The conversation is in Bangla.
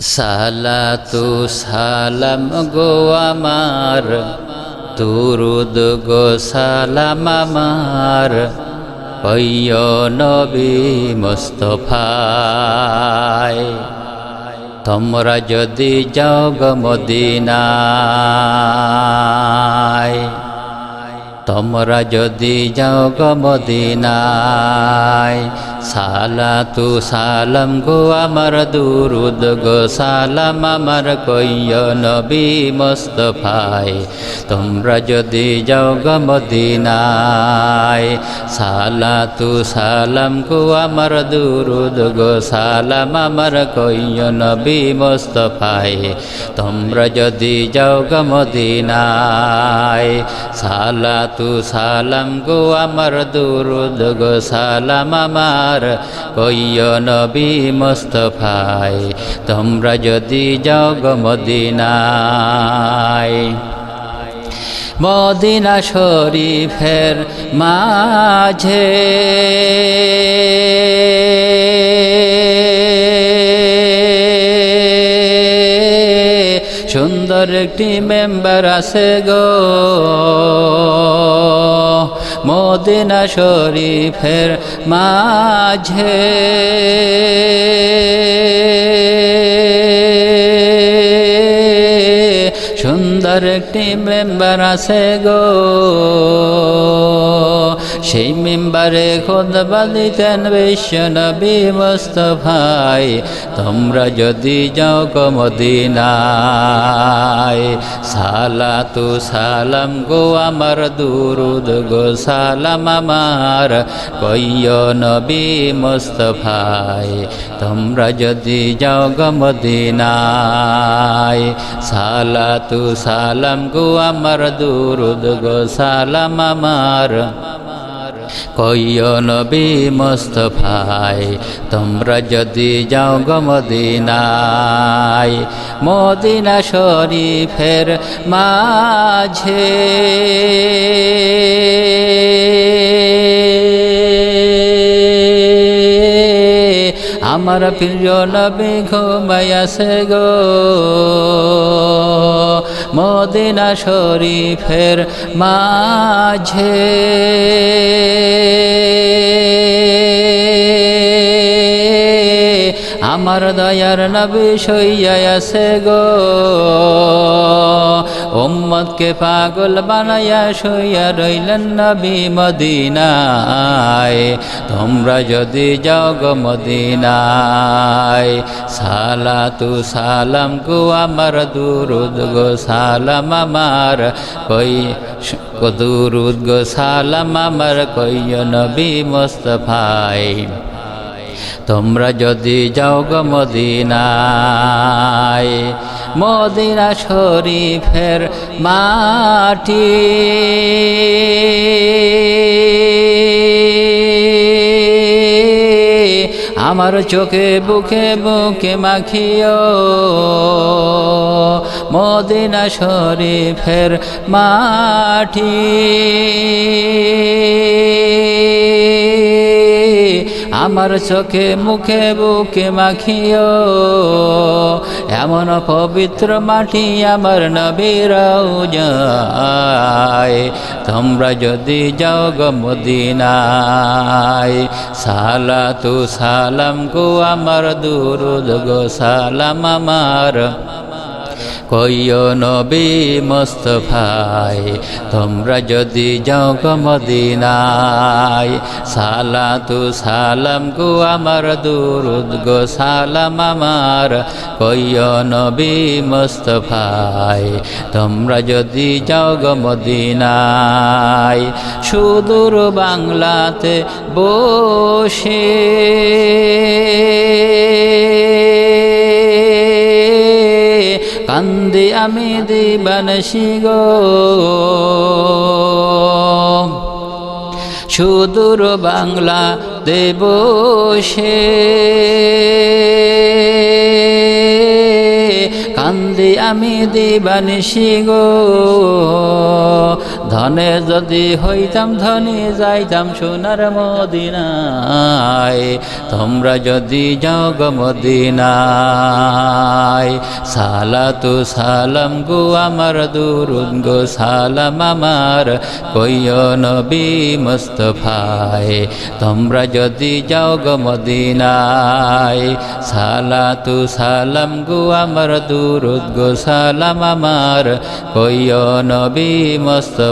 সালাতু সালাম গো আমার তুরুদ গো সালাম আমার কইয় নবী মুস্তফায়। তোমরা যদি যাও গো মদিনায়, তোমরা যদি যাও গো মদিনায় সালাতু সালাম গো আমার দুরুদ গো, সালাম আমার কইয় নবী মুস্তফায় তোমরা যদি যাও গো মদিনায়, সালাতু সালাম গো আমার দুরুদ গো, সালাম আমার কইয় নবী মুস্তফায় তোমরা যদি যাও গো মদিনায়, সালাতু সালাম গো আমার দুরুদ গো, সালাম আমার কইয় নবী মুস্তফায়, তোমরা যদি যাও মদিনায়। মদিনা শরীফের মাঝে সুন্দর একটি মেম্বার আছে গো। মদিনা শরীফের মাঝে। একটি মেম্বার আছে গো। সেই মেম্বারে খোদবা দিতেন বিশ্বনবী মুস্তফাই, তোমরা যদি যাও কমদিনায় সালাতু সালাম গো আমার দুরুদ গো, সালাম আমার কইয় নবী মুস্তফাই, তোমরা যদি যাও গমদিনায় সালাতু সালাম গো আমার দুরুদ গো, সালাম আমার। কইয় নবী মুস্তফাই, তোমরা যদি যাও গো মদিনায়, মদিনা শরীফের মাঝে। আমার প্রিয় নবী ঘুমাইয়াছে গো। মদিনা শরীফের মাঝে। আমার দয়ার নবী সইয়াছে গো। উম্মতকে পাগল বানাইয়া সইয়া রইলেন নবী মদিনায়। তোমরা যদি যাও গো মদিনায়, সালাতু সালাম গো আমার দুরুদ গো, সালাম আমার কই দুরুদ গো, সালাম আমার কইয় নবী মুস্তফায় তোমরা যদি যাও গো মদিনায় মদিনা শরীফের মাটি। আমার চোখে বুকে বুকে মাখিও। মদিনা শরীফের মাটি। আমার চোখে, মুখে, বুকে মাখিও। এমন পবিত্র মাটি আমার নবীরাও যায় তোমরা যদি যাও গো মদিনায়, সালাতু সালাম গো আমার দুরুদ গো, সালাম আমার কইয় নবী মুস্তফাই, তোমরা যদি যাও গো মদিনায়, সালাতু সালাম গো আমার, দুরুদ গো সালাম আমার কইয় নবী মুস্তফাই, তোমরা যদি যাও গো মদিনায়, সুদূর বাংলাতে বসে। কান্দি আমি দিবানসি গো। সুদূর বাংলা দেব সে। কান্দি আমি দিবানিসি গো। ধনে যদি হইতাম, ধনী যাইতাম সোনার মদিনায়। তোমরা যদি যাও গো মদিনায়। তোমায় সালাতু সালাম গো আমার দুরুদ গো, সালাম আমার কইয় নবী মুস্তফায়। তোমরা যদি যাও গো মদিনায়, সালাতু সালাম গো আমার দুরুদ গো, সালাম আমার কইয় নবী